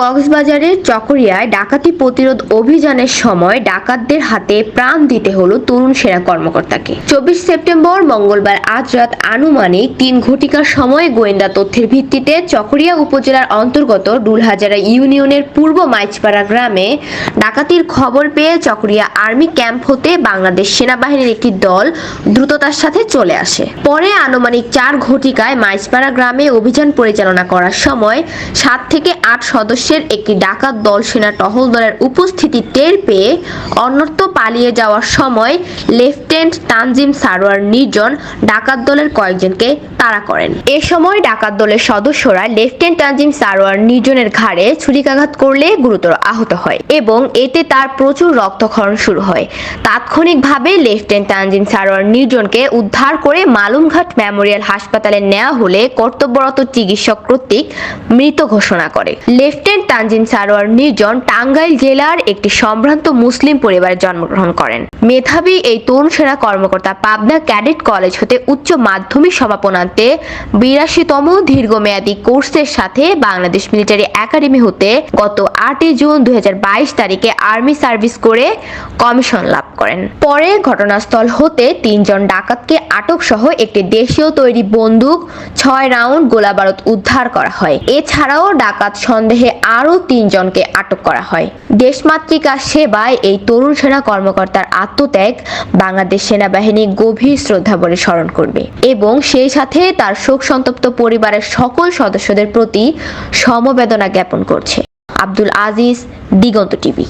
কক্সবাজারের চকরিয়ায় ডাকাতি প্রতিরোধ অভিযানের সময় ডাকাতদের হাতে প্রাণ দিতে হলো তরুণ সেনা কর্মকর্তাকে। চব্বিশ সেপ্টেম্বর মঙ্গলবার আজ রাত আনুমানিক তিন ঘটিকার সময় গোয়েন্দা তথ্যের ভিত্তিতে চকরিয়া উপজেলার অন্তর্গত ডুলহাজারা ইউনিয়নের পূর্ব মাইচপাড়া গ্রামে ডাকাতির খবর পেয়ে চকরিয়া আর্মি ক্যাম্প হতে বাংলাদেশ সেনাবাহিনীর একটি দল দ্রুততার সাথে চলে আসে। পরে আনুমানিক চার ঘটিকায় মাইচপাড়া গ্রামে অভিযান পরিচালনা করার সময় সাত থেকে আট সদস্যের একটি ডাকাত দল সেনা টহল দলের উপস্থিতি টের পেয়ে অন্যত্র পালিয়ে যাওয়ার সময় লেফটেন্যান্ট তানজিম সারোয়ার নির্জন ডাকাত দলের কয়েকজনকে তাড়া করেন। এ সময় ডাকাত দলের সদস্যরা লেফটেন্যান্ট তানজিম সারোয়ার নির্জনের ঘাড়ে ছুরিকাঘাত করলে গুরুতর আহত হয় এবং এতে তার প্রচুর রক্তক্ষরণ শুরু হয়। তাৎক্ষণিকভাবে লেফটেন্যান্ট তানজিম সারোয়ার নির্জনকে উদ্ধার করে মালুমঘাট মেমোরিয়াল হাসপাতালে নেওয়া হলে কর্তব্যরত চিকিৎসক কর্তৃক মৃত ঘোষণা করে। লেফটেন্যান্ট তানজিম সারোয়ার নির্জন টাঙ্গাইল জেলার একটি সম্ভ্রান্ত মুসলিম পরিবারে জন্মগ্রহণ করেন। মেধাবী এই তরুণ সেনা কর্মকর্তা পাবনা ক্যাডেট কলেজ হতে উচ্চ মাধ্যমিক সমাপনান্তে বিরাশিতম দীর্ঘমেয়াদী কোর্সের সাথে বাংলাদেশ মিলিটারি একাডেমি হতে গত আটই জুন দুই তারিখে আর্মি সার্ভিস করে কমিশন লাভ করেন। পরে ঘটনাস্থল হতে তিনজন ডাকাতকে আটক সহ একটি দেশীয় তৈরি বন্দুক, ছয় রাউন্ড গোলাবারুদ উদ্ধার করা হয়। এছাড়াও ডাকাত সন্দেহে আরও তিনজনকে আটক করা হয়। দেশমাতৃকা সেবায় এই তরুণ সেনা কর্মকর্তার আত্মত্যাগ বাংলাদেশ সেনাবাহিনী গভীর শ্রদ্ধা বলে স্মরণ করবে এবং সেই সাথে তার শোক সন্তপ্ত পরিবারের সকল সদস্যদের প্রতি সমবেদনা জ্ঞাপন করছে। আব্দুল আজিজ, দিগন্ত টিভি।